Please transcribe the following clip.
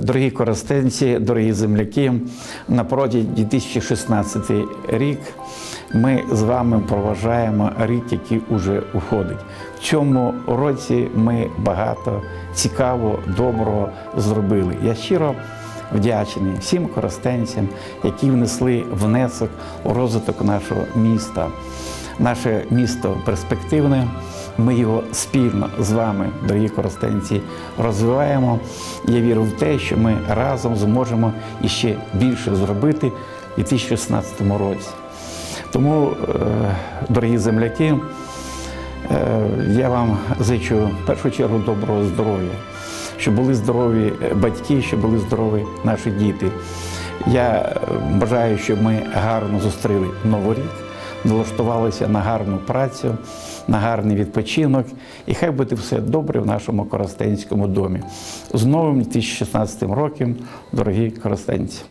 Дорогі користенці, дорогі земляки, на протязі 2016 рік ми з вами проважаємо рік, який уже уходить. В цьому році ми багато цікавого, доброго зробили. Я щиро вдячний всім користенцям, які внесли внесок у розвиток нашого міста. Наше місто перспективне. Ми його спільно з вами, дорогі коростенці, розвиваємо. Я вірю в те, що ми разом зможемо іще більше зробити у 2016 році. Тому, е, дорогі земляки, е, я вам зичу в першу чергу доброго здоров'я, щоб були здорові батьки, щоб були здорові наші діти. Я е, бажаю, щоб ми гарно зустріли Новий рік налаштувалися на гарну працю, на гарний відпочинок, і хай буде все добре в нашому Коростенському домі. З новим 2016 роком, дорогі коростенці!